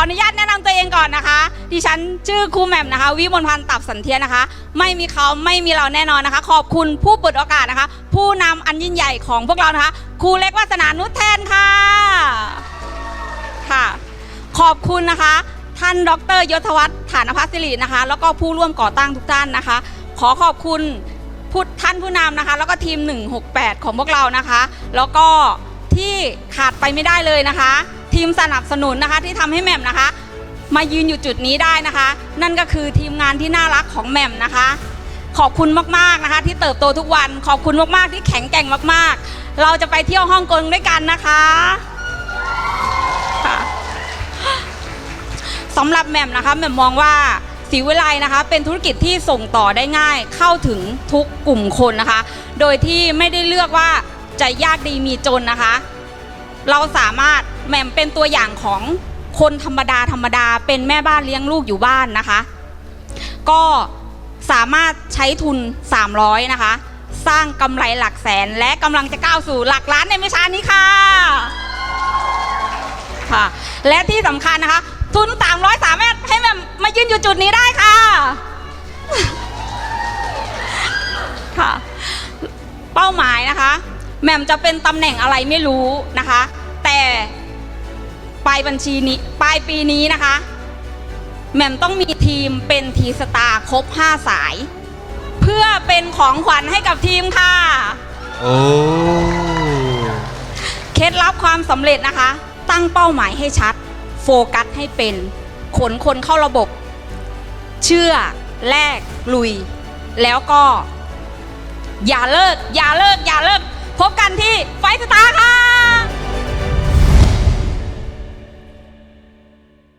ขออนุญาตแนะนำตัวเองก่อนนะคะ ดิฉันชื่อครูแหม่มนะคะ วิมลพันธ์ตับสันเทียนะคะ ไม่มีเขาไม่มีเราแน่นอนนะคะ ขอบคุณผู้เปิดโอกาสนะคะ ผู้นำอันยิ่งใหญ่ของพวกเรานะคะครูเล็กวาสนานุชแทนค่ะค่ะ ขอบคุณนะคะ ท่านดรยศวัฒน์ฐานพัสิรินะคะ แล้วก็ผู้ร่วมก่อตั้งทุกท่านนะคะ ขอขอบคุณผู้ท่านผู้นำนะคะ แล้วก็ทีม 168 ของพวกเรานะคะ แล้วก็ ที่ขาดไปไม่ได้เลยนะคะ ทีมสนับสนุนนะคะที่ทำให้แหม่มนะคะ มายืนอยู่จุดนี้ได้นะคะ นั่นก็คือทีมงานที่น่ารักของแหม่มนะคะ ขอบคุณมากๆนะคะ ที่เติบโตทุกวันขอบคุณมากๆที่แข็งแกร่งมากๆ เราจะไปเที่ยวฮ่องกงด้วยกันนะคะค่ะสำหรับแหม่มนะคะแหม่มมองว่าศรีวิไลนะคะ เป็นธุรกิจที่ส่งต่อได้ง่ายเข้าถึงทุกกลุ่มคนนะคะ โดยที่ไม่ได้เลือกว่า จะยากดีมีจนนะคะ เราสามารถแหม่มเป็นตัวอย่างของคนธรรมดาธรรมดาเป็นแม่บ้านเลี้ยงลูกอยู่บ้านนะคะ ก็สามารถใช้ทุน 300 นะคะ สร้างกำไรหลักแสนและกำลังจะก้าวสู่หลักล้านในไม่ช้านี้ค่ะค่ะ และที่สำคัญนะคะ ทุน 300 สามารถให้แม่มายืนอยู่จุดนี้ได้ค่ะค่ะ เป้าหมายนะคะ แหม่มจะเป็นตำแหน่งอะไรไม่รู้นะคะ แต่ปลายบัญชีนี้ปลายปีนี้นะคะแหม่มต้องมีทีมเป็นทีสตาร์ครบ5 สาย เพื่อเป็นของขวัญให้กับทีมค่ะ โอ้เคล็ดลับความสำเร็จนะคะ ตั้งเป้าหมายให้ชัด โฟกัสให้เป็นขนคนเข้าระบบ เชื่อแลกลุย แล้วก็ อย่าเลิก อย่าเลิก อย่าเลิก พบกันที่ไฟสตาร์ค่ะ